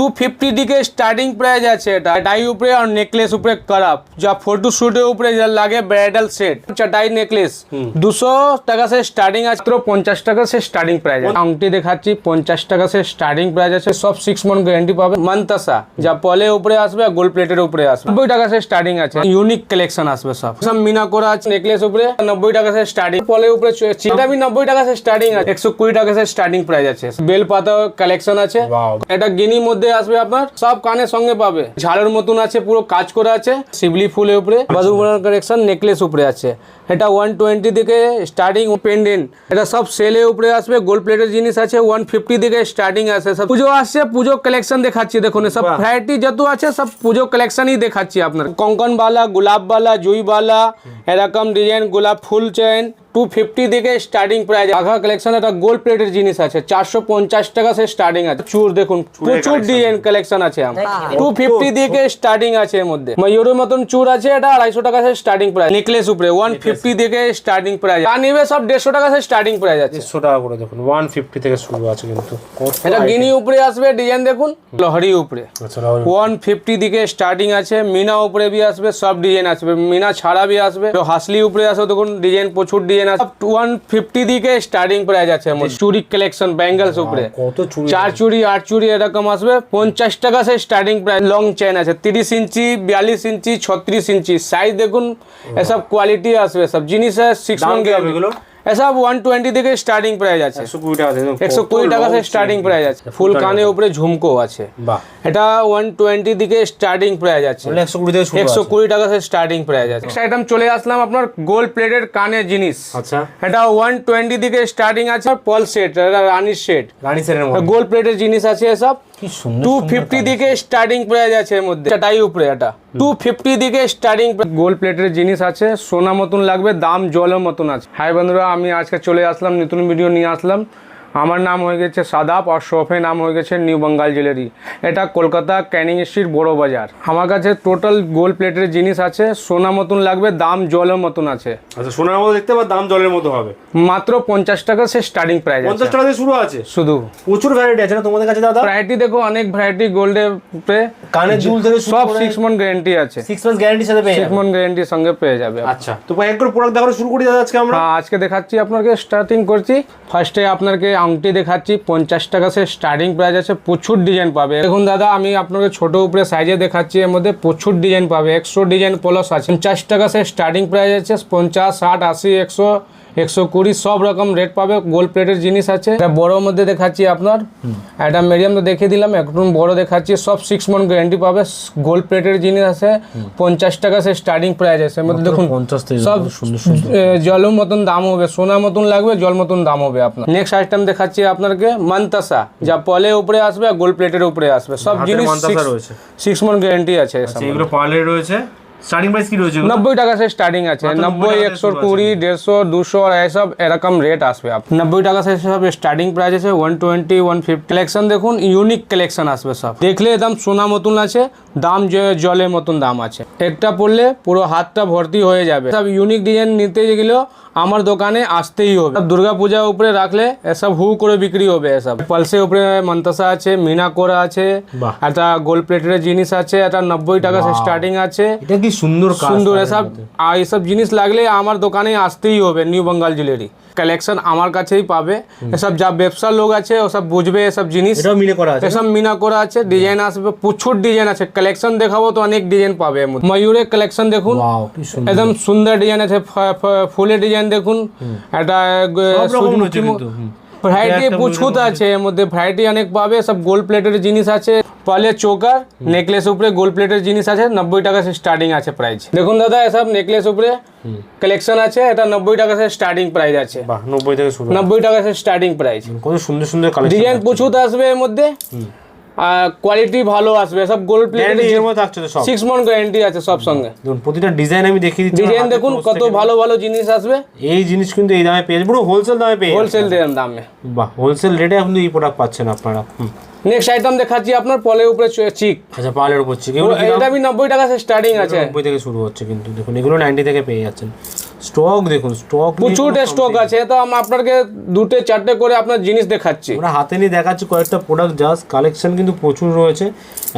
Two fifty দিকে starting price আছে এটা। টাই উপরে আর নেকলেস উপরে করাপ যা ফটো শুটের উপরে যা লাগে ব্রাইডাল সেট চাটাই নেকলেস দুশো টাকা সে স্টার্টিং আছে তো পঞ্চাশ টাকা সে স্টার্টিং প্রাইস আছে। আংটি দেখাচ্ছি পঞ্চাশ টাকা সে স্টার্টিং প্রাইস আছে। সব সিক্স মান্থ গ্যারান্টি পাবে। মান্তাসা যা পলে উপরে আসবে আর গোল্ড প্লেটের উপরে আসবে। নব্বই টাকা সে স্টার্টিং আছে। ইউনিক কালেকশন আসবে সব। সব মিনা করা আছে নেকলেস উপরে। নব্বই টাকা সে স্টার্টিং পলে উপরে চিটা भी নব্বই টাকা সে স্টার্টিং আছে। একশো কুড়ি টাকা সে স্টার্টিং প্রাইস আছে। বেল পাতা কালেকশন আছে. এটা গিনির মধ্যে আসবে আপনার সব কানের সঙ্গে পাবে। ঝাড়ের মতন আছে পুরো কাজ করা আছে শিবলি ফুলের উপরে। কালেকশন নেকলেস উপরে আছে। এটা ওয়ান টোয়েন্টি থেকে স্টার্টিং পেন্ডেন্ট এটা সব সেলের উপরে আসবে গোল্ড প্লেটের জিনিস আছে ওয়ান ফিফটি থেকে স্টার্টিং আছে। সব পুজো আসছে পুজো কালেকশন দেখাচ্ছি দেখুন সব ভ্যারাইটি যত আছে সব পুজো কালেকশনই দেখাচ্ছি আপনার। কঙ্কন বালা গোলাপ বালা জুই বালা এরকম ডিজাইন গোলাপ ফুল চেন টু ফিফটি থেকে স্টার্টিং প্রাইস আঘা কালেকশন একটা গোল্ড প্লেটের জিনিস আছে চারশো পঞ্চাশ টাকা সে স্টার্টিং আছে। চুর দেখুন প্রচুর ডিজাইন কালেকশন আছে আমার। টু ফিফটি থেকে স্টার্টিং আছে এর মধ্যে। ময়ূরের মতন চুর আছে এটা আড়াইশো টাকা সে স্টার্টিং প্রাইস নেকলেস উপরে ওয়ান ফিফটি থেকে স্টার্টিং প্রাইস আর নিবে সব দেড়শো টাকা সে স্টার্টিং প্রাইস আছে। দেড়শো টাকা করে দেখুন ওয়ান ফিফটি থেকে শুরু আছে কিন্তু। এটা গিনি উপরে আসবে ডিজাইন দেখুন লহরি উপরে। আচ্ছা ওয়ান ফিফটি দিকে স্টার্টিং আছে মিনা উপরে বি আসবে সব ডিজাইন আসবে। মিনা ছাড়া বি আসবে। তো হাসলি উপরে আসবে দেখুন ডিজাইন প্রচুর ডিজাইন আছে ওয়ান ফিফটি দিকে স্টার্টিং প্রাইস আছে আমার চুরি কালেকশন ব্যাঙ্গেলস উপরে। কত চার চুড়ি আট চুরি এরকম আসবে। পঞ্চাশ টাকা সে স্টার্টিং প্রাইস লং চেন আছে। তিরিশ ইঞ্চি বিয়াল্লিশ ইঞ্চি ছত্রিশ ইঞ্চি। সাইজ দেখুন এসব কোয়ালিটি আসবে। সব জিনিস সিক্স হবে এগুলো? এসব ওয়ান টোয়েন্টি থেকে স্টার্টিং প্রাইস আছে একশো কুড়ি টাকা থেকে স্টার্টিং। প্রাইস আছে ফুল কানের উপরে ঝুমকো আছে বাহ এটা ওয়ান টোয়েন্টি দিকে স্টার্টিং প্রাইস আছে একশো কুড়ি থেকে টাকা থেকে স্টার্টিং প্রাইস আছে নেক্সট আইটেম চলে আসলাম আপনার গোল্ড প্লেটের কানের জিনিস আচ্ছা এটা ওয়ান টোয়েন্টি দিকে স্টার্টিং আছে পল সেট রানির সেট রানী সেরের মধ্যে। গোল্ড প্লেটের জিনিস আছে এসব কি সুন্দর দিকে স্টার্টিং প্রাইস আছে এর মধ্যে। এটাই উপরে এটা। টু ফিফটি দিকে স্টার্টিং গোল্ড প্লেটের জিনিস আছে সোনা মতন লাগবে দাম জলের মতন আছে। হাই বন্ধুরা আমি আজকে চলে আসলাম নতুন ভিডিও নিয়ে আসলাম। আমার নাম হয়ে গেছে সাদাপ আর শপে নাম হয়ে গেছে নিউ বেঙ্গল জুয়েলারি। এটা কলকাতা ক্যানিং স্ট্রিট বড় বাজার। আমার কাছে টোটাল গোল্ড প্লেটের জিনিস আছে সোনা মতন লাগবে দাম জলের মতন আছে। আচ্ছা সোনার মতো দেখতে বা দাম জলের মতো হবে। মাত্র পঞ্চাশ টাকা সে স্টার্টিং প্রাইস পঞ্চাশ টাকা থেকে শুরু আছে? শুধু। প্রচুর ভ্যারাইটি আছে না তোমাদের কাছে দাদা? ভ্যারাইটি দেখো অনেক ভ্যারাইটি গোল্ডে কানের দুল থেকে সব সিক্স মান্থ গ্যারেন্টি আছে। সিক্স মান্থ গ্যারান্টি সাথে পেয়ে সিক্স। মান্থ গ্যারেন্টির সঙ্গে পেয়ে যাবে। আচ্ছা তো এক করে প্রোডাক্ট দেখানো শুরু করি দাদা আজকে আমরা। হ্যাঁ আজকে দেখাচ্ছি আপনাকে স্টার্টিং করছি। ফার্স্টে আপনাকে আংটি দেখাচ্ছি, পঞ্চাশ টাকা সে স্টার্টিং প্রাইস আছে, প্রচুর ডিজাইন পাবে। দেখুন দাদা, আমি আপনাকে ছোট উপরে সাইজে দেখাচ্ছি, এর মধ্যে প্রচুর ডিজাইন পাবে একশো ডিজাইন প্লাস আছে। পঞ্চাশ টাকা সে স্টার্টিং প্রাইস আছে, পঞ্চাশ, ষাট, আশি, একশো একশো কুড়ি সব রকম রেট পাবে গোল্ড প্লেটের জিনিস আছে। এটা বড়োর মধ্যে দেখাচ্ছি আপনার। এটা মিডিয়াম তো দেখিয়ে দিলাম একটু বড় দেখাচ্ছি সব সিক্স মান্থ গ্যারান্টি পাবে। গোল্ড প্লেটের জিনিস আছে পঞ্চাশ টাকা সে স্টার্টিং প্রাইস আছে। মধ্যে দেখুন সব জলের মতন দাম হবে সোনার মতন লাগবে জল মতন দাম হবে আপনার। নেক্সট আইটেম দেখাচ্ছি আপনাকে মান্তাসা যা পলে উপরে আসবে আর গোল্ড প্লেটের উপরে আসবে। সব জিনিস রয়েছে। সিক্স মান্থ গ্যারান্টি আছে। আচ্ছা, এগুলো রয়েছে। স্টার্টিং প্রাইস কি রয়েছে এগুলো? নব্বই টাকা সে স্টার্টিং আছে। নব্বই 90 টাকা একশো শুরু আছে। কুড়ি দেড়শো দুশো এসব এরকম রেট আসবে। আপ নব্বই টাকা থেকে সব স্টার্টিং প্রাইস আছে one twenty one fifty collection দেখুন ইউনিক কালেকশন আসবে সব। দেখলে একদম সোনা মতন আছে দাম জলের মতন দাম আছে। একটা পড়লে পুরো হাতটা ভর্তি হয়ে যাবে। সব ইউনিক ডিজাইন নিতে গেলেও আমার দোকানে আসতেই হবে। দুর্গা পূজা উপরে রাখলে এসব হু করে বিক্রি হবে এসব পালসে উপরে মন্তাসা আছে মিনা করা আছে একটা গোল্ড প্লেটের জিনিস আছে একটা নব্বই টাকা স্টার্টিং আছে। এটা কি সুন্দর সুন্দর এসব এসব জিনিস লাগলে আমার দোকানে আসতেই হবে নিউ বেঙ্গল জুয়েলারি কালেকশন আমার কাছেই পাবে। এসব যা ব্যবসার লোক আছে ওসব বুঝবে এসব জিনিস। এসব মিনা করা আছে ডিজাইন আসবে প্রচুর ডিজাইন আছে। কালেকশন দেখাবো তো অনেক ডিজাইন পাবে ময়ূরের কালেকশন দেখুন। একদম সুন্দর ডিজাইন আছে ফুলের ডিজাইন দেখুন রয়েছে কিন্তু হুম। ভ্যারাইটি প্রচুর আছে এর মধ্যে ভ্যারাইটি অনেক পাবে। সব গোল্ড প্লেটের জিনিস আছে পালে চোকার নেকলেস উপরে গোল্ড প্লেটের জিনিস আছে নব্বই টাকা সে স্টার্টিং আছে প্রাইস দেখুন দাদা এসব নেকলেস উপরে কালেকশন আছে এটা নব্বই টাকা সে স্টার্টিং প্রাইস আছে। নব্বই টাকা সে স্টার্টিং প্রাইস কত সুন্দর সুন্দর ডিজাইন প্রচুর আসবে এর মধ্যে। কোয়ালিটি ভালো আসবে সব গোল্ড মধ্যে থাকছে সব। সিক্স মান্থ গ্যারান্টি আছে সব সঙ্গে। দেখুন প্রতিটা ডিজাইন আমি দেখিয়ে দিচ্ছি ডিজাইন দেখুন কত ভালো ভালো জিনিস আসবে। এই জিনিস কিন্তু এই দামে পেয়ে পুরো হোলসেল দামে পেয়ে হোলসেল দামে। বাহ হোলসেল রেটে আপনি এই প্রোডাক্ট পাচ্ছেন আপনারা নেক্সট আইটেম দেখাচ্ছি আপনার পলের উপরে চিক আচ্ছা পার্লার উপর থেকে এগুলো কি এটা আমি নব্বই টাকা স্টার্টিং আছে। নব্বই থেকে শুরু হচ্ছে কিন্তু দেখুন এগুলো নাইনটি থেকে পেয়ে যাচ্ছেন। স্টক দেখুন স্টক প্রচুর স্টক আছে তো আমি আপনাকে দুটো চারটে করে আপনার জিনিস দেখাচ্ছি। আমরা হাতে নিয়ে দেখাচ্ছি কয়েকটা প্রোডাক্ট জাস্ট কালেকশন কিন্তু প্রচুর রয়েছে।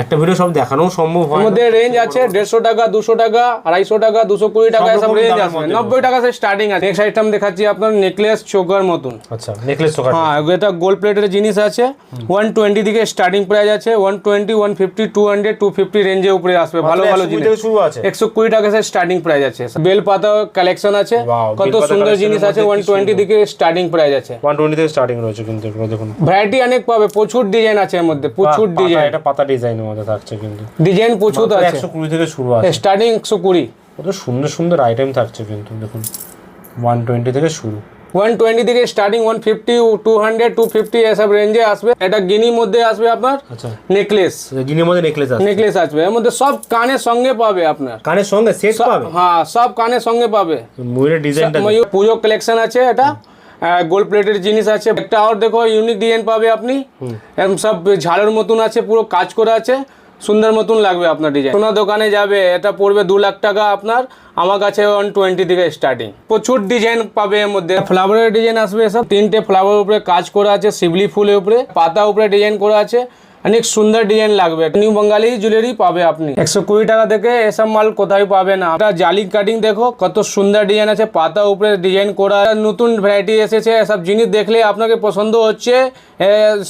একটা ভিডিও সব দেখানোও সম্ভব হয়। মধ্যে রেঞ্জ আছে দেড়শো টাকা দুশো টাকা আড়াইশো টাকা দুশো কুড়ি টাকা এসব রেঞ্জ আছে। নব্বই টাকা সে স্টার্টিং আছে। নেক্সট আইটেম দেখাচ্ছি আপনার নেকলেস চোকার মতন। আচ্ছা নেকলেস চোখা হ্যাঁ এটা গোল্ড প্লেটের জিনিস আছে। ওয়ান টোয়েন্টি থেকে স্টার্টিং প্রাইস আছে। One twenty one fifty two hundred two fifty রেঞ্জের উপরে আসবে। ভালো ভালো জিনিস। শুরু আছে। একশো কুড়ি টাকা সে স্টার্টিং প্রাইস আছে। বেল পাতা কালেকশন আছে কত সুন্দর জিনিস আছে মধ্যে ওয়ান কি টোয়েন্টি থেকে স্টার্টিং প্রাইস আছে। ওয়ান টোয়েন্টি থেকে স্টার্টিং রয়েছে কিন্তু এগুলো দেখুন। ভ্যারাইটি অনেক পাবে প্রচুর ডিজাইন আছে এর মধ্যে প্রচুর ডিজাইন এটা পাতা ডিজাইনের মধ্যে থাকছে কিন্তু। ডিজাইন প্রচুর আছে। একশো কুড়ি থেকে শুরু আছে। স্টার্টিং একশো কুড়ি। কত সুন্দর সুন্দর আইটেম থাকছে কিন্তু দেখুন। ওয়ান টোয়েন্টি থেকে শুরু। ওয়ান টোয়েন্টি থেকে starting one fifty two hundred two fifty এসব রেঞ্জে আসবে। এটা গিনির মধ্যে আসবে আপনার আচ্ছা। নেকলেস জিনের মধ্যে নেকলেস আছে নেকলেস আসবে। এর মধ্যে সব কানের সঙ্গে পাবে আপনার। কানের সঙ্গে সেট পাবে? হ্যাঁ সব কানের সঙ্গে পাবে। ময়ূরের ডিজাইনটা পুজো কালেকশন আছে এটা। গোল্ড প্লেটের জিনিস আছে। একটা আর দেখো ইউনিক ডিজাইন পাবে আপনি। সব ঝাড়ের মতন আছে পুরো কাজ করা আছে। সুন্দর মতন লাগবে আপনার ডিজাইন সোনা দোকানে যাবে, এটা পড়বে দু লাখ টাকা আপনার, আমার কাছে ওয়ান টোয়েন্টি থেকে স্টার্টিং প্রচুর ডিজাইন পাবে এর মধ্যে। ফ্লাওয়ারের ডিজাইন আসবে এসব। তিনটে ফ্লাওয়ারের উপরে কাজ করা আছে, শিবলি ফুলের উপরে, পাতা উপরে ডিজাইন করা আছে। অনেক সুন্দর ডিজাইন লাগবে। নিউ বাঙালি জুয়েলারি পাবে আপনি। একশো কুড়ি টাকা থেকে এসব মাল কোথায় পাবে না। এটা জালি কাটিং দেখো, কত সুন্দর ডিজাইন আছে। পাতা উপরে ডিজাইন করা, নতুন ভ্যারাইটি এসেছে। এসব জিনিস দেখলে আপনাকে পছন্দ হচ্ছে।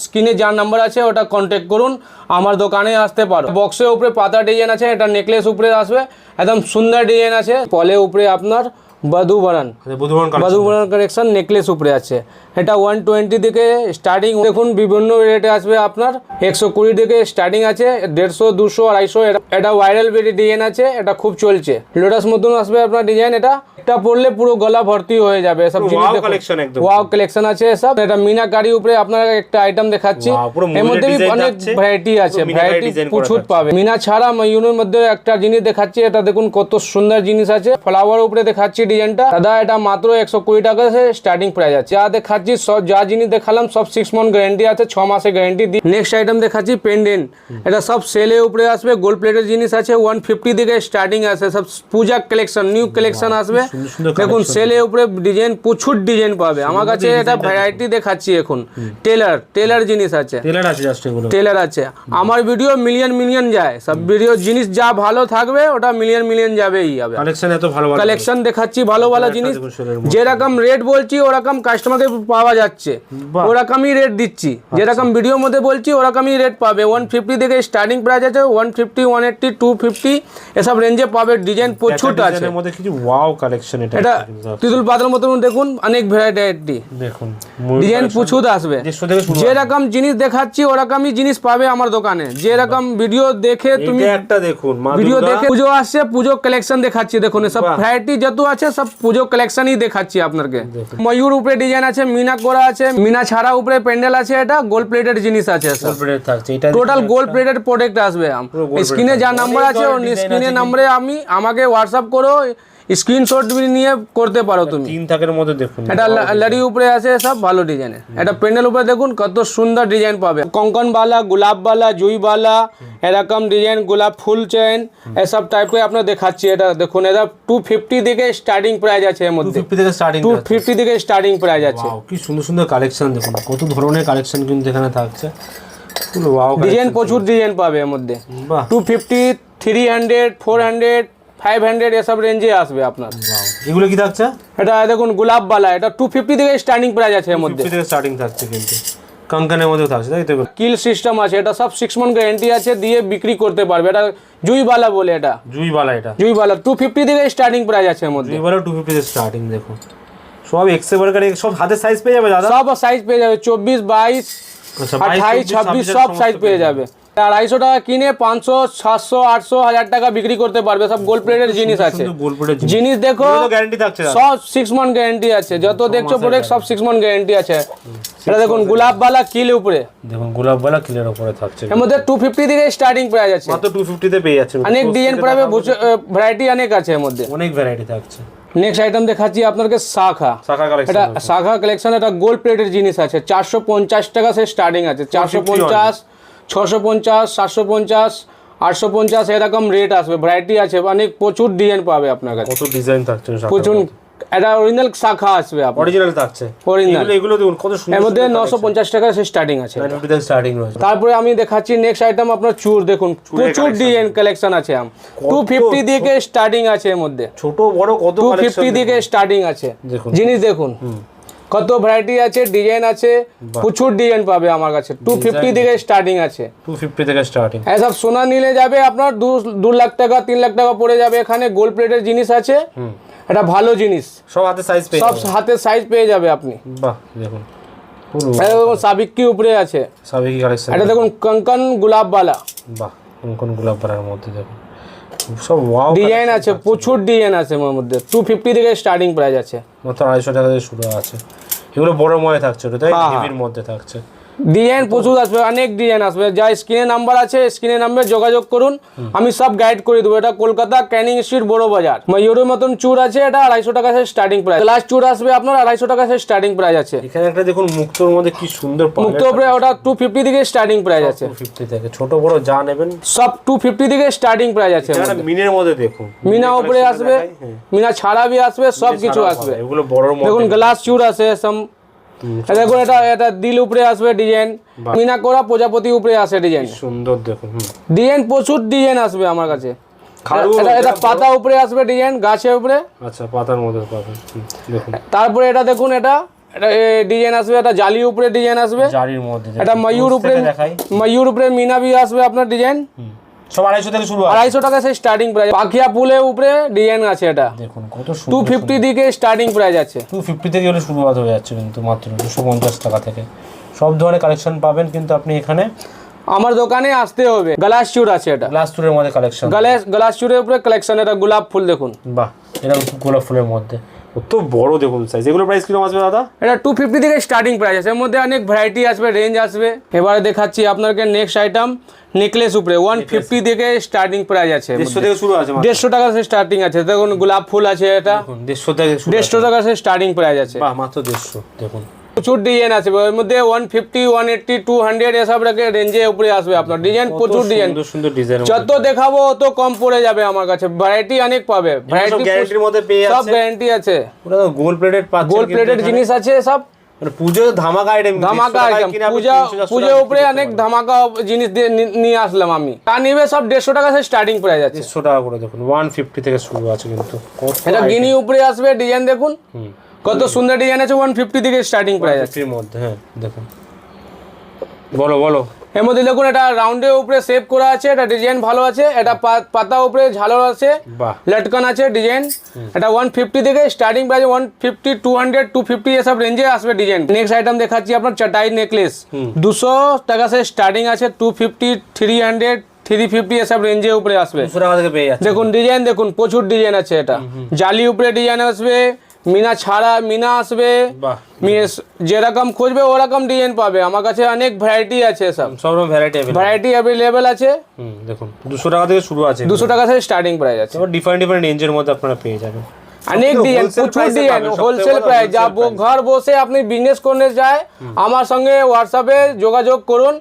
স্ক্রিনে যার নাম্বার আছে, ওটা কন্ট্যাক্ট করুন। আমার দোকানে আসতে পারো। বক্সের উপরে পাতা ডিজাইন আছে, এটা নেকলেস উপরে আসবে। একদম সুন্দর ডিজাইন আছে। পলে উপরে আপনার বধুবরণ। বুধবার বাদুবরার কালেকশন নেকলেস উপরে আছে। এটা ওয়ান টোয়েন্টি থেকে স্টার্টিং দেখুন বিভিন্ন রেটে আসবে আপনার। একশো কুড়ি থেকে স্টার্টিং আছে দেড়শো দুশো আড়াইশো এটা- ভাইরাল বেরি ডিজাইন আছে এটা খুব চলছে। লোটাস মতন আসবে আপনার ডিজাইন এটা এটা পড়লে পুরো গলা ভর্তি হয়ে যাবে। সব দেখুন। একদম। ওয়াও কালেকশন আছে সব। এটা মিনাকারি উপরে আপনার একটা আইটেম দেখাচ্ছি। এর মধ্যে অনেক ভ্যারাইটি আছে। ভ্যারাইটি প্রচুর পাবে। মিনা ছাড়া ময়ূরের মধ্যে একটা জিনিস দেখাচ্ছি এটা দেখুন কত সুন্দর জিনিস আছে। ফ্লাওয়ার উপরে দেখাচ্ছি ডিজাইনটা দাদা এটা মাত্র একশো কুড়ি টাকা স্টার্টিং প্রাইস আছে। যা দেখাচ্ছি সব যা জিনিস দেখালাম সব সিক্স মান্থ গ্যারেন্টি আছে ছ মাসের গ্যারেন্টি দিই নেক্সট আইটেম দেখাচ্ছি পেন্ডেন্ট এটা সব সেলে উপরে আসবে গোল্ড প্লেটের জিনিস আছে ওয়ান ফিফটি থেকে স্টার্টিং আছে সব পূজা কালেকশন নিউ কালেকশন আসবে। দেখুন collection। সেলে উপরে ডিজাইন প্রচুর ডিজাইন পাবে। আমার কাছে এটা ভ্যারাইটি দেখাচ্ছি এখন। টেলার টেলার জিনিস আছে। টেলার আছে আমার ভিডিও মিলিয়ন মিলিয়ন যায়। সব ভিডিও জিনিস যা ভালো থাকবে ওটা মিলিয়ন মিলিয়ন যাবেই যাবে কালেকশন এত ভালো ভালো কালেকশন দেখাচ্ছি ভালো ভালো জিনিস। সেলের। যেরকম রেট বলছি ওরকম কাস্টমারকে পাওয়া যাচ্ছে। ওরকমই রেট দিচ্ছি। যেরকম ভিডিওর মধ্যে বলছি ওরকমই রেট পাবে। ওয়ান ফিফটি থেকে স্টার্টিং প্রাইস আছে one fifty one eighty two fifty এসব রেঞ্জে পাবে ডিজাইন প্রচুর আছে। মধ্যে কিছু ওয়াও কালেকশন এটা এটা তিতুল পাতার মতন দেখুন অনেক ভ্যারাইটি দেখুন ডিজাইন প্রচুর আসবে। যেরকম জিনিস দেখাচ্ছি ওরকমই জিনিস পাবে আমার দোকানে। যেরকম ভিডিও দেখে তুমি একটা দেখুন ভিডিও দেখে পুজো আসছে পুজো কালেকশন দেখাচ্ছি দেখুন সব ভ্যারাইটি যত আছে সব পুজো কালেকশনই দেখাচ্ছি আপনাকে। ময়ূর উপরে ডিজাইন আছে মিনা করা আছে মিনা ছাড়া উপরে প্যান্ডেল আছে এটা গোল্ড প্লেটেড জিনিস আছে টোটাল গোল্ড প্লেটেড প্রোডাক্ট আসবে। স্ক্রিনে যা। নাম্বার আছে design স্ক্রিনে নাম্বারে আমি আমাকে হোয়াটসঅ্যাপ করো স্ক্রিনশট নিয়ে করতে পারো তুমি। তিন থাকের মধ্যে দেখুন। এটা লাড়ি উপরে আছে সব ভালো ডিজাইনের এটা প্যান্ডেল উপরে দেখুন কত সুন্দর ডিজাইন পাবে। কঙ্কন বালা গোলাপ বালা জুই বালা এরকম ডিজাইন গোলাপ ফুল চেন এসব টাইপের আপনার দেখাচ্ছি এটা। দেখুন এটা টু ফিফটি থেকে স্টার্টিং প্রাইস আছে এর মধ্যে। ফিফটি থেকে স্টার্টিং টু ফিফটি থেকে স্টার্টিং প্রাইস আছে। ওয়াও কি সুন্দর সুন্দর কালেকশন দেখুন। কত ধরনের কালেকশন কিন্তু এখানে থাকছে। ডিজাইন প্রচুর ডিজাইন পাবে এর মধ্যে। Two fifty three hundred four hundred five hundred এসব রেঞ্জে আসবে আপনার। এগুলো কি থাকছে? এটা দেখুন গোলাপ বালা এটা টু ফিফটি থেকে স্টার্টিং প্রাইস আছে এর মধ্যে। স্টার্টিং থাকছে কিন্তু। কাঙ্কানের মধ্যেও থাকছে তাই তো? কিল সিস্টেম আছে এটা সব সিক্স মান্থ গ্যারেন্টি আছে দিয়ে বিক্রি করতে পারবে। এটা জুইবালা বলে এটা। জুইবালা এটা। জুইবালা টু ফিফটি থেকে স্টার্টিং প্রাইস আছে এর মধ্যে। জুইবালা টু ফিফটি স্টার্টিং দেখুন। সব সব হাতের সাইজ পেয়ে যাবে দাদা? সব সাইজ পেয়ে যাবে চব্বিশ বাইশ 22, আঠাইশ ছাব্বিশ সব সাইজ পেয়ে যাবে। আড়াইশো টাকা কিনে পাঁচশো সাতশো আটশো হাজার টাকা বিক্রি করতে পারবে। সব গোল্ড প্লেটের জিনিস আছে। জিনিস। দেখো সব সিক্স মান্থ গ্যারেন্টি আছে। যত দেখছ প্রোডাক্ট সব সিক্স মান্থ গ্যারেন্টি আছে। এটা দেখুন গোলাপবালা কিল উপরে। দেখুন গোলাপবালা কিলের ওপরে থাকছে। এর মধ্যে টু ফিফটি থেকে স্টার্টিং প্রাইস আছে। মাত্র টু ফিফটিতে পেয়ে যাচ্ছে। অনেক ডিজাইন পাবে ভ্যারাইটি অনেক আছে এর মধ্যে। অনেক ভ্যারাইটি থাকছে। নেক্সট আইটেম দেখাচ্ছি আপনাকে শাখা। শাখা কালেকশন এটা শাখা কালেকশন এটা গোল্ড প্লেটের জিনিস আছে। চারশো পঞ্চাশ টাকা সে স্টার্টিং আছে। চারশো পঞ্চাশ ছশো পঞ্চাশ সাতশো পঞ্চাশ আটশো পঞ্চাশ এরকম রেট আসবে। ভ্যারাইটি আছে অনেক প্রচুর ডিজাইন পাবে আপনার কাছে। কত ডিজাইন থাকছে প্রচুর এটা অরিজিনাল শাখা আসবে আপনার। অরিজিনাল থাকছে Original। এগুলো দেখুন কত সুন্দর এর মধ্যে নশো পঞ্চাশ টাকা সে স্টার্টিং আছে। স্টার্টিং রয়েছে। তারপরে আমি দেখাচ্ছি নেক্সট আইটেম আপনার চুর দেখুন প্রচুর ডিজাইন কালেকশন আছে আম। টু ফিফটি দিকে স্টার্টিং আছে এর মধ্যে। ছোট বড় কত কালেকশন ফিফটি দিকে স্টার্টিং আছে। দেখুন। জিনিস দেখুন। কত ভ্যারাইটি আছে ডিজাইন আছে প্রচুর ডিজাইন পাবে আমার কাছে। টু ফিফটি দিকে স্টার্টিং আছে। টু ফিফটি থেকে স্টার্টিং এসব সোনা নিলে যাবে আপনার দু দু লাখ টাকা তিন লাখ টাকা পড়ে যাবে। এখানে গোল্ড প্লেটের জিনিস আছে। এটা ভালো জিনিস। সব হাতে সাইজ পেয়ে সব। হাতের সাইজ পেয়ে যাবে আপনি। বাহ দেখুন। পুরো এটা দেখুন সাবিক্কি উপরে আছে? সাবেকি কালেকশন এটা দেখুন কঙ্কন গোলাপবালা বাহ কোন কোন গোলাপ পাড়ার মধ্যে দেখুন। সব ওয়াও ডিজাইন আছে। প্রচুর ডিজাইন আছে ওর মধ্যে। টু ফিফটি থেকে স্টার্টিং প্রাইস আছে। মাত্র আড়াইশো টাকা থেকে শুরু আছে। এগুলো বড় ময় থাকছে ওটা তাই। হেভির মধ্যে থাকছে। ডিজাইন প্রচুর আসবে অনেক ডিজাইন আসবে। যা স্ক্রিনে নাম্বার আছে স্ক্রিনে নাম্বার যোগাযোগ করুন। আমি সব গাইড করে দেবো। এটা কলকাতা ক্যানিং স্ট্রিট বড় বাজার। ময়ূরের মতন চুর আছে এটা আড়াইশো টাকা স্টার্টিং প্রাইস লাস্ট চুর আসবে আপনার আড়াইশো টাকা স্টার্টিং প্রাইস আছে। এখানে একটা দেখুন মুক্তোর মধ্যে কি সুন্দর মুক্ত উপরে ওটা টু ফিফটি থেকে স্টার্টিং প্রাইস আছে। ফিফটি থেকে। ছোট বড় যা নেবেন। সব টু ফিফটি থেকে স্টার্টিং প্রাইস আছে। মিনের মধ্যে দেখুন। মিনা উপরে আসবে মিনা ছাড়া বি আসবে সব কিছু আসবে। এগুলো বড় দেখুন গ্লাস চুর আছে সব এটা দেখুন এটা এটা দিল উপরে আসবে ডিজাইন। মিনা করা প্রজাপতি উপরে আসে ডিজাইন। সুন্দর হুম। ডিজাইন প্রচুর ডিজাইন আসবে আমার কাছে। এটা পাতা উপরে আসবে ডিজাইন গাছের উপরে। আচ্ছা পাতার মধ্যে দেখুন। তারপরে এটা দেখুন এটা এটা ডিজাইন আসবে এটা জালি উপরে ডিজাইন আসবে। মধ্যে এটা ময়ূর উপরে ময়ূর উপরে মিনা বি আসবে আপনার ডিজাইন। সব আড়াইশো থেকে শুরু আড়াইশো টাকা স্টার্টিং প্রাইস পাখিয়া ফুলের উপরে ডিজাইন আছে এটা। দেখুন কত টু ফিফটি দিকে স্টার্টিং প্রাইস আছে। টু ফিফটি থেকে হলে শুরুয়াত হয়ে যাচ্ছে কিন্তু মাত্র দুশো পঞ্চাশ টাকা থেকে। সব ধরনের কালেকশন পাবেন কিন্তু আপনি এখানে। আমার দোকানে আসতে হবে। গ্লাস চুর আছে এটা। গ্লাস টুরের মধ্যে কালেকশন গ্লাস গ্লাস চুরের উপরে কালেকশন এটা গোলাপ ফুল দেখুন। বাহ এটা গোলাপ ফুলের মধ্যে। কত বড় দেখুন সাইজ এগুলো প্রাইস কীরকম আসবে দাদা? এটা টু ফিফটি থেকে স্টার্টিং প্রাইস আছে। এর মধ্যে অনেক ভ্যারাইটি আসবে রেঞ্জ আসবে। এবারে দেখাচ্ছি আপনাকে নেক্সট আইটেম নেকলেস উপরে। ওয়ান ফিফটি থেকে স্টার্টিং প্রাইস আছে দেড়শো থেকে শুরু আছে দেড়শো টাকা থেকে স্টার্টিং আছে। দেখুন গোলাপ ফুল আছে এটা। দেড়শো থেকে দেড়শো টাকা থেকে স্টার্টিং প্রাইস আছে। মাত্র দেড়শো দেখুন। প্রচুর ডিজাইন আছে এর মধ্যে one fifty one eighty two hundred এসব রেঞ্জে উপরে আসবে আপনার। ডিজাইন প্রচুর ডিজাইন সুন্দর ডিজাইন যত দেখাবো অত কম পড়ে যাবে আমার কাছে। ভ্যারাইটি অনেক পাবে। ভ্যারাইটি গ্যারান্টির মধ্যে পেয়ে সব গ্যারান্টি আছে। তো গোল্ড প্লেটেড পাচ্ছেন গোল্ড প্লেটেড জিনিস আছে সব। মানে পুজো ধামাকা আইটেম ধামাকা আইটেম পূজা পূজার উপরে অনেক ধামাকা জিনিস দিয়ে নিয়ে আসলাম আমি। তা নিবে সব দেড়শো টাকা থেকে স্টার্টিং প্রাইস আছে। দেড়শো টাকা করে দেখুন ওয়ান ফিফটি থেকে শুরু আছে কিন্তু। এটা গিনি উপরে আসবে ডিজাইন দেখুন। কত সুন্দর ডিজাইন আছে ওয়ান ফিফটি থেকে স্টার্টিং প্রাইস আছে। মধ্যে হ্যাঁ দেখুন। বলো বলো। এর মধ্যে দেখুন এটা রাউন্ডের উপরে সেভ করা আছে এটা ডিজাইন ভালো আছে এটা পাতা উপরে ঝালর আছে বাহ। লটকান আছে ডিজাইন এটা ওয়ান ফিফটি থেকে starting price one fifty two hundred two fifty এসব রেঞ্জে আসবে ডিজাইন নেক্সট আইটেম দেখাচ্ছি আপনার চাটাই নেকলেস দুশো টাকা সে স্টার্টিং আছে two fifty three hundred three fifty এসব রেঞ্জে উপরে আসবে। দেখুন ডিজাইন দেখুন প্রচুর ডিজাইন আছে এটা। জালি উপরে ডিজাইন আসবে মিনা ছাড়া মিনা আসবে যেরকম খুঁজবে ওরকম ডিজাইন পাবে। আমার কাছে অনেক ভ্যারাইটি আছে সব। সব রকম ভ্যারাইটি ভ্যারাইটি অ্যাভেলেবেল আছে। দেখুন। দুশো টাকা থেকে শুরু আছে। দুশো টাকা থেকে স্টার্টিং প্রাইস আছে। ডিফারেন্ট ডিফারেন্ট রেঞ্জের মধ্যে আপনারা পেয়ে যাবেন। অনেক ডিজাইন প্রচুর ডিজাইন হোলসেল প্রাইস যা ঘর বসে আপনি বিজনেস করতে চায় আমার সঙ্গে হোয়াটসঅ্যাপে যোগাযোগ করুন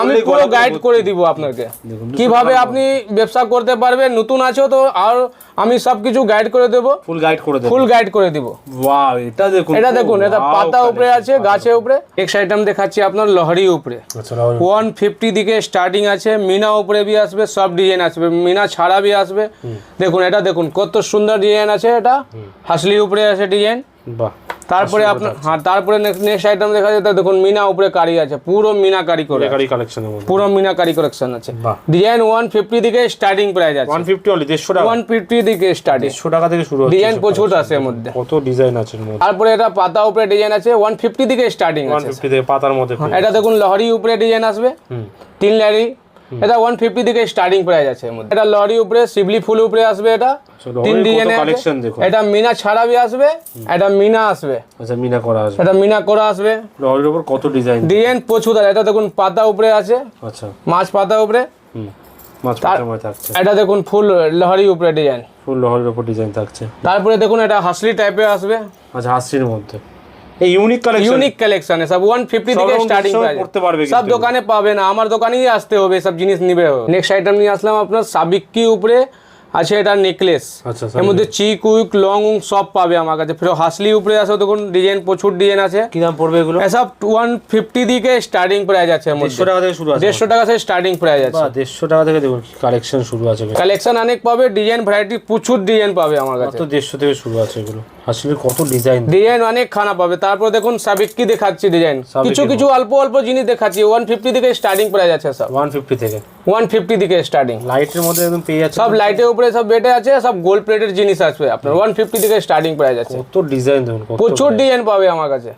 আমি পুরো গাইড করে দিব আপনাকে। কীভাবে আপনি ব্যবসা করতে পারবেন নতুন আছো তো আর আমি সব কিছু গাইড করে দেব। ফুল গাইড করে দেবেন ফুল গাইড করে দিব। ওয়াও এটা দেখুন এটা দেখুন এটা পাতা উপরে আছে গাছের উপরে। নেক্সট আইটেম দেখাচ্ছি আপনার লহরি উপরে। আচ্ছা রাহুল, ওয়ান ফিফটি দিকে স্টার্টিং আছে মিনা উপরে বি আসবে সব ডিজাইন আসবে মিনা ছাড়া বি আসবে। দেখুন এটা দেখুন কত সুন্দর ডিজাইন আছে এটা। হাসলি উপরে আছে ডিজাইন? বাহ। তারপরে আপনার হ্যাঁ তারপরে নেক্সট আইটেম দেখা যাচ্ছে দেখুন মিনা উপরে কারি আছে পুরো মিনা কারি করে বেকারি কালেকশনের পুরো মিনা কারি কালেকশন আছে। ডিজাইন ওয়ান ফিফটি দিকে স্টার্টিং প্রাইস আছে। ওয়ান ফিফটি অনলি দেড়শো টাকা। ওয়ান ফিফটি দিকে স্টার্টিং দেড়শো টাকা থেকে শুরু ডিজাইন প্রচুর আছে এর মধ্যে। কত ডিজাইন আছে এর মধ্যে। তারপরে এটা পাতা উপরে ডিজাইন আছে ওয়ান ফিফটি দিকে স্টার্টিং ওয়ান আছে ফিফটি থেকে পাতার মধ্যে এটা দেখুন লহরি উপরে ডিজাইন আসবে। তিন লারি এটা ওয়ান ফিফটি থেকে স্টার্টিং প্রাইস আছে এর মধ্যে। এটা লরি উপরে শিবলি ফুল উপরে আসবে এটা। তিন ডিজাইনে collection দেখুন। এটা মিনা ছাড়া বি আসবে এটা মিনা আসবে। আচ্ছা মিনা করা আসবে। এটা মিনা করা আসবে। লহরির উপর কত ডিজাইন? ডিজাইন প্রচুর এটা দেখুন পাতা উপরে আছে। আচ্ছা। মাছ পাতা উপরে। মাছ থাকছে। এটা দেখুন ফুল লহরি উপরে ডিজাইন। ফুল লহরির উপর ডিজাইন থাকছে। তারপরে দেখুন এটা হাসলি টাইপের আসবে। আচ্ছা হাসির মধ্যে। এই ইউনিক কালেকশন ইউনিক কালেকশন সব ওয়ান ফিফটি সব থেকে স্টার্টিং প্রাইস করতে পারবে সব দোকানে পাবে না আমার দোকানেই আসতে হবে সব জিনিস নিবে। নেক্সট আইটেম নিয়ে আসলাম আপনার সাবিক্কি উপরে। আছে এটা নেকলেস আচ্ছা এর মধ্যে চিক উইক লং উং সব পাবে আমার কাছে। ফির হাসলি উপরে আছে দেখুন ডিজাইন প্রচুর ডিজাইন আছে। কি দাম পড়বে এগুলো? এসব ওয়ান ফিফটি দিকে স্টার্টিং প্রাইস আছে দেড়শো টাকা থেকে শুরু আছে। দেড়শো টাকা থেকে স্টার্টিং প্রাইস আছে। বা দেড়শো টাকা থেকে দেখুন কালেকশন শুরু আছে কালেকশন অনেক পাবে ডিজাইন ভ্যারাইটি প্রচুর ডিজাইন পাবে আমার কাছে। মাত্র দেড়শো থেকে শুরু আছে এগুলো। আসলে কত ডিজাইন ডিজাইন অনেক খানা পাবে। তারপর দেখুন সাবিক্কি দেখাচ্ছি ডিজাইন সাবিকি কিছু কিছু অল্প অল্প জিনিস দেখাচ্ছি। ওয়ান ফিফটি থেকে স্টার্টিং প্রাইস আছে সব। ওয়ান ফিফটি থেকে। ওয়ান ফিফটি থেকে স্টার্টিং লাইটের মধ্যে একদম পেয়ে যাচ্ছে সব লাইটের উপরে সব বেটে আছে সব গোল্ড প্লেটের জিনিস আসবে। আপনার ওয়ান ফিফটি থেকে স্টার্টিং প্রাইস আছে। কত ডিজাইন দেখুন কত প্রচুর ডিজাইন পাবে আমার কাছে।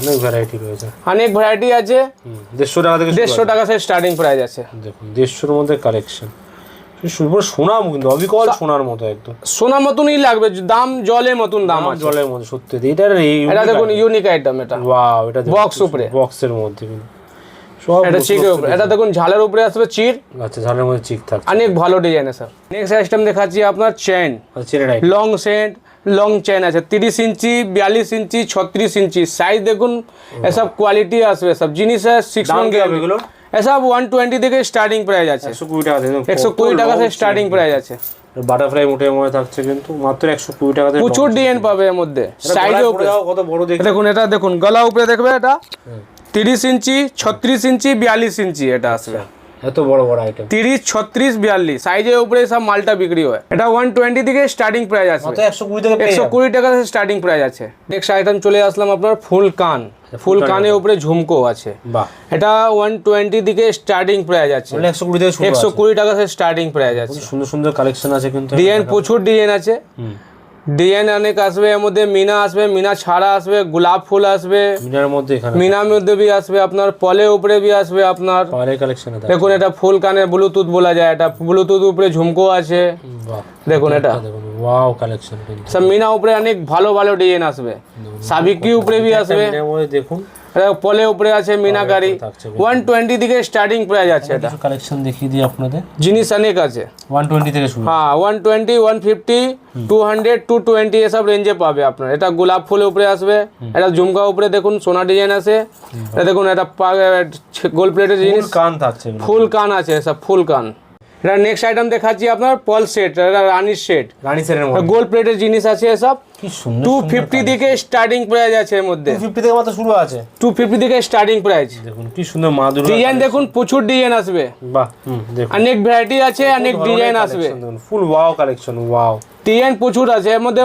অনেক ভ্যারাইটি রয়েছে। অনেক ভ্যারাইটি আছে। দেড়শো টাকা থেকে দেড়শো টাকা থেকে স্টার্টিং প্রাইস আছে। দেখুন দেড়শোর মধ্যে কালেকশন পুরো সোনা কিন্তু অবিকল সোনার মতো একদম। সোনা মতনই লাগবে দাম জলের মতন দাম আছে। জলের মতো সত্যি। এটা এটা দেখুন ইউনিক আইটেম এটা। ওয়াও এটা বক্স উপরে। বক্সের মধ্যে কিন্তু। এটা চিকের উপরে। এটা দেখুন ঝালের উপরে আসবে চির। আচ্ছা ঝালের মধ্যে চিক থাকছে। অনেক ভালো ডিজাইন আছে। নেক্সট আইটেম দেখাচ্ছি আপনার চেন ছেড়ে right long set long chain আছে। তিরিশ ইঞ্চি বিয়াল্লিশ ইঞ্চি ছত্রিশ ইঞ্চি। সাইজ দেখুন এসব কোয়ালিটি আসবে। সব জিনিস সিক্স এগুলো? এসব ওয়ান টোয়েন্টি থেকে স্টার্টিং প্রাইস আছে। একশো কুড়ি টাকা একশো কুড়ি টাকা স্টার্টিং প্রাইস আছে। বাটারফ্লাই মোটে মধ্যে থাকছে কিন্তু মাত্র একশো কুড়ি টাকা প্রচুর ডিজাইন পাবে এর মধ্যে। এটা উপরে কত বড় দেখুন এটা দেখুন গলা উপরে দেখবে এটা? তিরিশ ইঞ্চি ছত্রিশ ইঞ্চি বিয়াল্লিশ ইঞ্চি এটা আসবে। এত বড় বড় আইটেম তিরিশ ছত্রিশ বিয়াল্লিশ সাইজের উপরে সব মালটা বিক্রি হয়। এটা ওয়ান টোয়েন্টি থেকে স্টার্টিং প্রাইস আছে। একশো কুড়ি থেকে একশো কুড়ি টাকা স্টার্টিং প্রাইস আছে। নেক্সট আইটেম চলে আসলাম আপনার ফুল কান। ফুল কানের উপরে ঝুমকো আছে। এটা ওয়ান টোয়েন্টি থেকে স্টার্টিং প্রাইস আছে। একশো কুড়ি থেকে একশো কুড়ি টাকা স্টার্টিং প্রাইস আছে। সুন্দর সুন্দর কালেকশন আছে কিন্তু। ডিজাইন প্রচুর ডিজাইন আছে। ডিজাইন অনেক আসবে এর মধ্যে মিনা আসবে মিনা ছাড়া আসবে গোলাপ ফুল আসবে। মিনার মধ্যে এখানে মিনার মধ্যে বি আসবে আপনার পলে উপরে বি আসবে আপনার কালেকশন দেখুন এটা ফুল কানে ব্লুটুথ বলা যায় এটা ব্লুটুথ উপরে ঝুমকো আছে। দেখুন এটা ওয়াও কালেকশন সব মিনা উপরে অনেক ভালো ভালো ডিজাইন আসবে। সাবিকি উপরে বি আসবে। দেখুন। পলে উপরে আছে মিনাকারি ওয়ান টোয়েন্টি থেকে স্টার্টিং প্রাইস আছে এটা। কালেকশন দেখিয়ে দিই আপনাদের। জিনিস অনেক আছে। ওয়ান টোয়েন্টি থেকে শুরু। হ্যাঁ one twenty one fifty two hundred two twenty এসব রেঞ্জে পাবে আপনার। এটা গোলাপ ফুলের উপরে আসবে। এটা ঝুমকা উপরে দেখুন সোনা ডিজাইন আছে। এটা দেখুন এটা গোল প্লেটের জিনিস। কান থাকছে ফুল কান আছে সব ফুল কান। এটা নেক্সট আইটেম দেখাচ্ছি আপনার পল সেট এটা রানির সেট রানী সেটের মধ্যে। গোল প্লেটের জিনিস আছে এসব। কি সুন্দর থেকে স্টার্টিং প্রাইস আছে এর মধ্যে। থেকে মাত্র শুরু আছে। টু ফিফটি থেকে স্টার্টিং প্রাইস দেখুন কি সুন্দর মাদুর ডিজাইন দেখুন প্রচুর ডিজাইন আসবে। বাহ দেখুন। অনেক ভ্যারাইটি আছে অনেক ডিজাইন আসবে। ফুল ওয়াও কালেকশন ওয়াও ডিজাইন প্রচুর আছে এর মধ্যে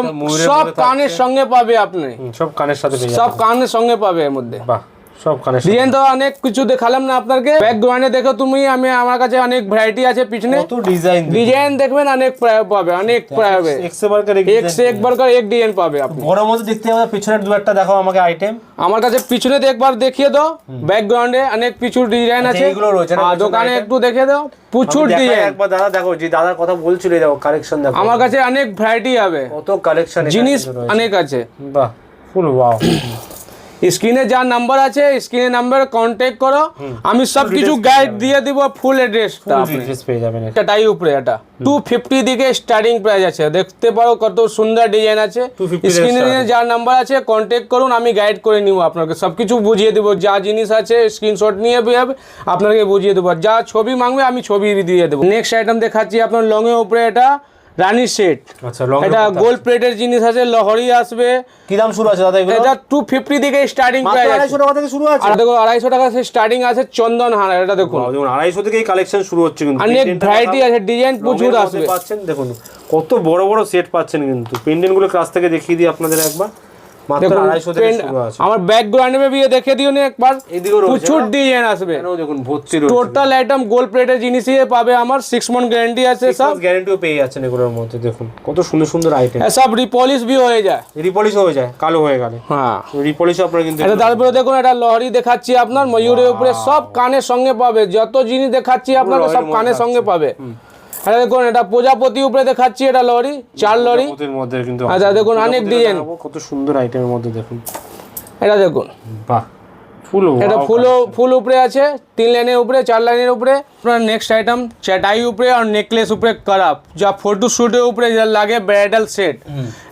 সব কানের সঙ্গে পাবে আপনি। সব কানের সাথে সব কানের সঙ্গে পাবে এর মধ্যে। বাহ। সব কানের ডিজাইন তো অনেক কিছু দেখালাম না আপনাকে। ব্যাকগ্রাউন্ডে দেখো তুমি আমি আমার কাছে অনেক ভ্যারাইটি আছে পিছনে। কত ডিজাইন ডিজাইন দেখবেন অনেক পাবে অনেক এক একবার করে এক ডিজাইন পাবে আপনি। বড় মধ্যে দেখতে হবে পিছনের দু একটা দেখাও আমাকে আইটেম আমার কাছে পিছনে একবার দেখিয়ে দাও। ব্যাকগ্রাউন্ডে অনেক কিছু ডিজাইন আছে। এইগুলো রয়েছে দোকানে একটু দেখে দাও। প্রচুর ডিজাইন একবার দাদা দেখো যে দাদার কথা বলছিল দেখো কালেকশন দেখো। আমার কাছে অনেক ভ্যারাইটি হবে। কত কালেকশন জিনিস অনেক আছে। বাহ। ফুল ওয়াও স্ক্রিনে যা নাম্বার আছে স্ক্রিনে নাম্বার কন্ট্যাক্ট করো। আমি সব কিছু গাইড দিয়ে দিব ফুল অ্যাড্রেসটা এটা। টাই উপরে এটা। টু ফিফটি দিকে স্টার্টিং প্রাইস আছে। দেখতে পারো কত সুন্দর ডিজাইন আছে। 250 স্ক্রিনে যা নাম্বার আছে কন্ট্যাক্ট করুন আমি গাইড করে নিব আপনাকে। সব কিছু বুঝিয়ে দেবো যা জিনিস আছে স্ক্রিনশট নিয়ে যাবে আপনাকে বুঝিয়ে দেবো। যা ছবি মাংবে আমি ছবি দিয়ে দেবো। নেক্সট আইটেম দেখাচ্ছি আপনার লংয়ের উপরে এটা। রানি সেট আচ্ছা এটা গোল্ড প্লেটের জিনিস আছে লহরি আসবে। কি দাম শুরু আছে দাদা এগুলো? এটা টু ফিফটি থেকে স্টার্টিং প্রাইস আড়াইশো টাকা থেকে শুরু আছে। আর দেখো আড়াইশো টাকা স্টার্টিং আছে চন্দন হার এটা দেখুন। আড়াইশো থেকেই কালেকশন শুরু হচ্ছে কিন্তু। অনেক ভ্যারাইটি আছে ডিজাইন প্রচুর আসবে। পাচ্ছেন দেখুন কত বড় বড় সেট পাচ্ছেন কিন্তু। পেন্ডেন্টগুলো কাছ থেকে দেখিয়ে দিই আপনাদের একবার। আমার ব্যাকগ্রাউন্ডে দেখে দিও না একবার। প্রচুর ডিজাইন আসবে। দেখুন ভর্তি টোটাল আইটেম গোল্ড প্লেটের জিনিসই পাবে আমার সিক্স মান্থ গ্যারান্টি আছে সব। গ্যারান্টিও পেয়ে যাচ্ছেন এগুলোর মধ্যে দেখুন কত সুন্দর সুন্দর আইটেম সব রিপলিশ হয়ে যায়। রিপলিশ হয়ে যায় কালো হয়ে গেলে। হ্যাঁ। রিপলিশ আপনারা কিন্তু এটা তারপরে দেখুন। এটা লহরি দেখাচ্ছি আপনার ময়ূরের উপরে সব কানের সঙ্গে পাবে যত জিনিস দেখাচ্ছি আপনাকে সব কানের সঙ্গে পাবে। এটা দেখুন এটা প্রজাপতি উপরে দেখাচ্ছি এটা লরি চার লরি। মধ্যে কিন্তু আচ্ছা, দেখুন, অনেক ডিজাইন কত সুন্দর আইটেমের মধ্যে দেখুন। এটা দেখুন। বাহ ফুল এটা ফুল ফুল উপরে আছে তিন লাইনের উপরে চার লাইনের উপরে। আপনার নেক্সট আইটেম চটাই উপরে আর নেকলেস উপরে করাপ যা ফটো শ্যুটের উপরে যা লাগে ব্রাইডাল সেট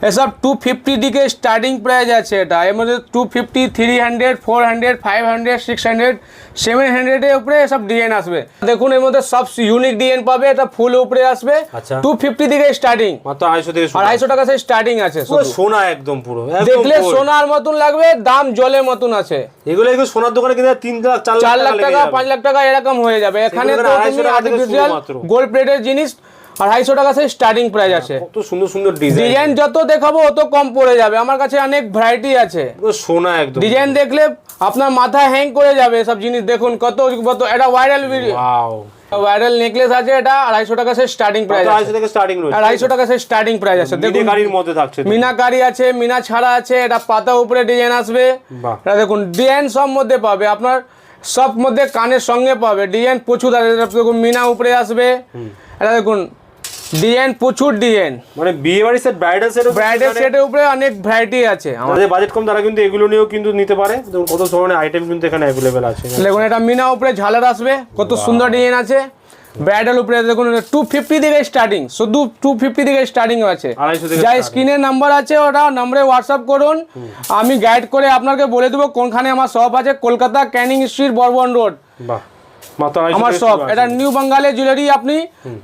এসব টু ফিফটি দিকে স্টার্টিং প্রাইস আছে এটা। এর মধ্যে two fifty three hundred four hundred five hundred six hundred seven হান্ড্রেডের উপরে এসব ডিজাইন আসবে। দেখুন এর মধ্যে সব ইউনিক ডিজাইন পাবে এটা ফুল উপরে আসবে। আচ্ছা। টু ফিফটি দিকে স্টার্টিং মাত্র আড়াইশো থেকে শুরু। আড়াইশো টাকা থেকে স্টার্টিং আছে। সোনা একদম পুরো দেখলে। সোনার মতন লাগবে দাম জলের মতন আছে। এগুলো সোনার দোকানে কিন্তু তিন লাখ চার লাখ টাকা। পাঁচ লাখ টাকা এরকম হয়ে যাবে। এখানে আড়াইশো টাকা আর্টিফিশিয়াল। গোল্ড প্লেটের জিনিস আড়াইশো টাকা থেকে স্টার্টিং প্রাইস আছে। কত সুন্দর সুন্দর ডিজাইন ডিজাইন যত দেখাবো অত কম পড়ে যাবে। আমার কাছে অনেক ভ্যারাইটি আছে। সোনা একদম। ডিজাইন দেখলে আপনার মাথা হ্যাং করে যাবে সব জিনিস। দেখুন কত কত এটা ভাইরাল ভিডিও ভাইরাল নেকলেস আছে এটা আড়াইশো টাকা থেকে স্টার্টিং প্রাইস আড়াইশো থেকে স্টার্টিং আড়াইশো টাকা থেকে স্টার্টিং প্রাইস আছে। দেখুন গাড়ির মধ্যে থাকছে মিনাকারি আছে মিনা ছাড়া আছে এটা পাতা উপরে ডিজাইন আসবে। এটা দেখুন ডিজাইন সব মধ্যে পাবে। আপনার সব মধ্যে কানের সঙ্গে পাবে। ডিএন প্রচুর আছে। দেখুন মিনা উপরে আসবে। এটা দেখুন ডিএন প্রচুর ডিএন। মানে বিয়ে বাড়ি সেট ব্রাইডাল সেট ব্রাইডাল সেটের উপরে অনেক ভ্যারাইটি আছে আমাদের বাজেট কম তারা কিন্তু এগুলো নিয়েও কিন্তু নিতে পারে। কত ধরনের আইটেম কিন্তু এখানে অ্যাভেলেবেল আছে। দেখুন এটা মিনা উপরে ঝালার আসবে। কত সুন্দর ডিজাইন আছে। ব্রাইডাল উপরে দেখুন টু ফিফটি থেকে স্টার্টিং শুধু টু ফিফটি থেকে স্টার্টিং আছে। যা। স্ক্রিনের নাম্বার আছে ওটা নম্বরে হোয়াটসঅ্যাপ করুন। আমি গাইড করে আপনাকে বলে দেবো কোনখানে আমার শপ আছে Kolkata Canning street Brabourne road আমার শপ এটা নিউ বাঙ্গালে জুয়েলারি আপনি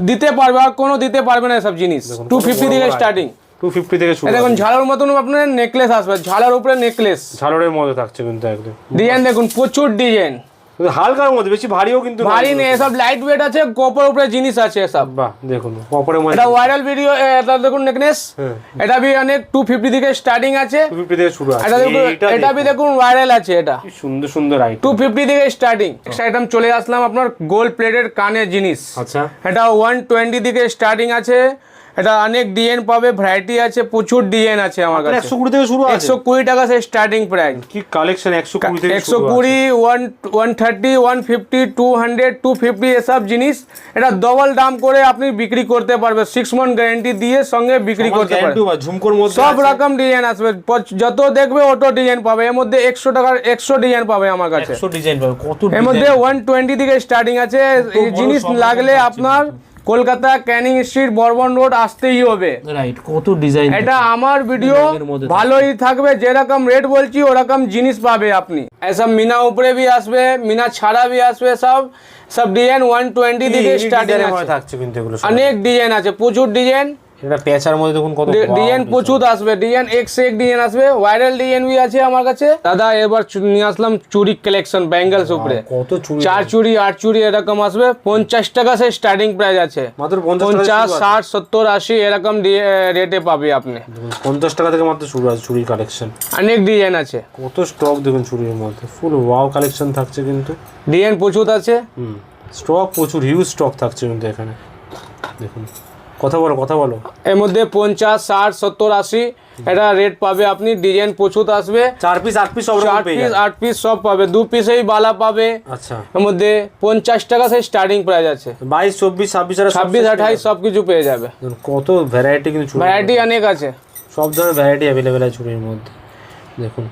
দিতে পারবে আর কোনো দিতে পারবে না এসব জিনিস। টু ফিফটি থেকে স্টার্টিং 250 থেকে শুরু দেখুন আছে। মতন আপনার নেকলেস আসবে ঝালার উপরে নেকলেস ঝালরের মধ্যে থাকছে কিন্তু একদম। ডিজাইন দেখুন প্রচুর ডিজাইন হালকার মধ্যে বেশি ভারীও কিন্তু ভারী নেই এসব লাইট ওয়েট আছে গোপর উপরে জিনিস আছে এসব বাহ দেখুন কপরের মধ্যে এটা ভাইরাল ভিডিও এটা দেখুন নেকলেস হ্যাঁ। এটা বি অনেক টু ফিফটি থেকে স্টার্টিং আছে। 250 থেকে শুরু আছে। এটা দেখুন এটা বি দেখুন, ভাইরাল আছে এটা। কি সুন্দর সুন্দর আইটেম টু ফিফটি থেকে স্টার্টিং আইটেম চলে আসলাম আপনার গোল্ড প্লেটের কানের জিনিস। আচ্ছা। এটা ওয়ান টোয়েন্টি থেকে স্টার্টিং আছে। এটা অনেক ডিএন পাবে ভ্যারাইটি আছে প্রচুর ডিজাইন আছে আমার কাছে। একশো কুড়ি থেকে শুরু আছে? একশো কুড়ি টাকা সে স্টার্টিং প্রাইস কি কালেকশন একশো কুড়ি থেকে একশো শুরু আছে। কুড়ি one one thirty one fifty two hundred two fifty এসব জিনিস। এটা ডবল দাম করে আপনি বিক্রি করতে পারবে সিক্স মান্থ গ্যারেন্টি দিয়ে সঙ্গে বিক্রি করতে পারবে ঝুমকোর মধ্যে সব রকম ডিজাইন আসবে। যত দেখবে অটো ডিজাইন পাবে। এর মধ্যে একশো টাকার একশো ডিজাইন পাবে আমার কাছে। একশো ডিজাইন পাবে। কত এর মধ্যে ওয়ান টোয়েন্টি থেকে স্টার্টিং আছে। এই জিনিস লাগলে আপনার Kolkata Canning street Brabourne road আসতেই হবে। রাইট কত ডিজাইন এটা আমার ভিডিও ভালোই থাকবে। যেরকম রেট বলছি ওরকম জিনিস পাবে আপনি। এসব মিনা উপরে ভি আসবে মিনা ছাড়া বি আসবে সব সব ডিজাইন ওয়ান টোয়েন্টি থেকে স্টার্টিং আছে। থাকছে কিন্তু অনেক ডিজাইন আছে প্রচুর ডিজাইন এটা পেঁচার মধ্যে দেখুন কত ডিজাইন প্রচুর আসবে ডিজাইন এক সে এক ডিজাইন আসবে ভাইরাল ডিজাইন বি আছে আমার কাছে। দাদা এবার নিয়ে আসলাম চুরি কালেকশন ব্যাঙ্গেলস উপরে। কত চুড়ি চার চুড়ি আট চুড়ি এরকম আসবে। পঞ্চাশ টাকা সে স্টার্টিং প্রাইস আছে। মাত্র পঞ্চাশ ষাট সত্তর আশি এরকম রেটে পাবে আপনি। পঞ্চাশ টাকা থেকে মাত্র শুরু আছে চুড়ির কালেকশন অনেক ডিজাইন আছে। কত স্টক দেখুন চুড়ির মধ্যে। ফুল ওয়াও কালেকশন থাকছে কিন্তু। ডিজাইন প্রচুর আছে। স্টক প্রচুর হিউজ স্টক থাকছে কিন্তু এখানে। দেখুন। কথা বলো কথা বলো। এর মধ্যে পঞ্চাশ ষাট সত্তর আশি এটা রেট পাবে আপনি ডিজাইন প্রচুর আসবে। চার পিস আট পিস সব চার পিস আট পিস সব পাবে দু পিসেই বালা পাবে। আচ্ছা। এর মধ্যে পঞ্চাশ টাকা সেই স্টার্টিং প্রাইস আছে। বাইশ চব্বিশ ছাব্বিশ ছাব্বিশ আঠাইশ সব কিছু পেয়ে যাবে। কত ভ্যারাইটি কিন্তু ভ্যারাইটি অনেক আছে। সব ধরনের ভ্যারাইটি অ্যাভেলেবেল আছে চুড়ির মধ্যে। দেখুন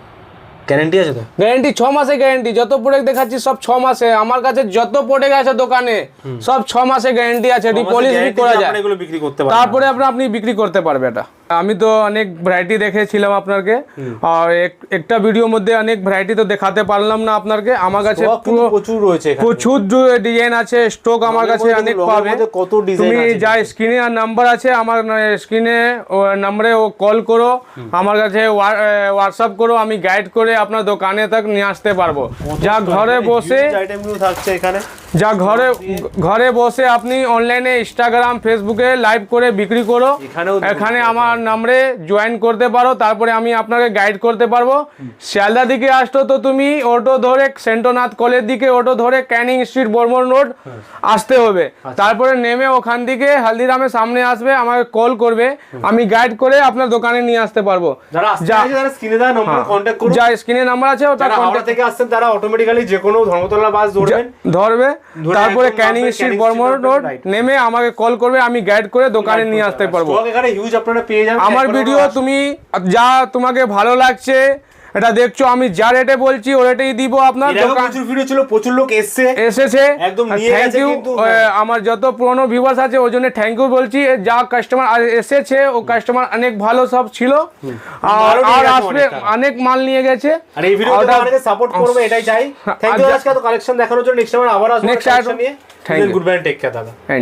গ্যারেন্টি আছে তো? গ্যারেন্টি ছ মাসে গ্যারেন্টি যত প্রোডাক্ট দেখাচ্ছি সব ছ মাসে। আমার কাছে যত প্রোডাক্ট আছে দোকানে সব ছ মাসে গ্যারেন্টি আছে। রিপলিশ বি করা যায় এগুলো বিক্রি করতে পারবেন তারপরে আপনার আপনি বিক্রি করতে পারবে এটা। আমি তো অনেক ভ্যারাইটি দেখেছিলাম আপনাকে। আর একটা ভিডিওর মধ্যে অনেক ভ্যারাইটি তো দেখাতে পারলাম না আপনাকে। আমার কাছে পুরো প্রচুর রয়েছে প্রচুর ডিজাইন আছে স্টক আমার কাছে অনেক পাবে। কত ডিজাইন তুমি যা স্ক্রিনে আর নাম্বার আছে আমার স্ক্রিনে ও নাম্বারে ও কল করো। আমার কাছে হোয়াটসঅ্যাপ করো আমি গাইড করে আপনার দোকানে তক নিয়ে আসতে পারব। যা ঘরে বসে আইটেমগুলো থাকছে এখানে। যা ঘরে ঘরে বসে আপনি অনলাইনে ইনস্টাগ্রাম ফেসবুকে লাইভ করে বিক্রি করো। এখানে আমার নাম্বারে জয়েন করতে পারো তারপরে আমি আপনাকে গাইড করতে পারব। শিয়ালদা দিকে আসতো তো তুমি অটো ধরে সেন্টনাথ কলের দিকে অটো ধরে ক্যানিং স্ট্রিট বর্মন রোড আসতে হবে। তারপরে নেমে ওখান থেকে হালদিরামের সামনে আসবে আমাকে কল করবে। আমি গাইড করে আপনার দোকানে নিয়ে আসতে পারব। যা- স্ক্রিনে নম্বর কন্ট্যাক্ট করুন। যা স্ক্রিনে নাম্বার আছে ওটা থেকে আসছেন তারা অটোমেটিক্যালি যে কোনো ধর্মতলা বাস ধরবেন। ধরবে। ধরে তারপরে ক্যানিং স্ট্রিট বর্মন রোড নেমে আমাকে কল করবে আমি গাইড করে দোকানে নিয়ে আসতে পারব। আমার ভিডিও তুমি যা তোমাকে ভালো লাগছে এটা দেখছ আমি যা রেটে বলছি ও রেটেই দিব আপনার দোকান প্রচুর ভিডিও ছিল প্রচুর লোক এসছে। এসেছে। একদম নিয়ে গেছে কিন্তু, হ্যাঁ। আমার যত পুরনো ভিউয়ার্স আছে ওই জন্য থ্যাংক ইউ বলছি। যা কাস্টমার এসেছে ও কাস্টমার অনেক ভালো সব ছিল। আর আর আসবে অনেক মাল নিয়ে গেছে। আর এই সাপোর্ট করবে এটাই চাই। থ্যাংক ইউ আজকে তো কালেকশন দেখানোর জন্য নেক্সট টাইম আবার আসব কালেকশন আর- নিয়ে. গুড বাই টেক কেয়ার দাদা।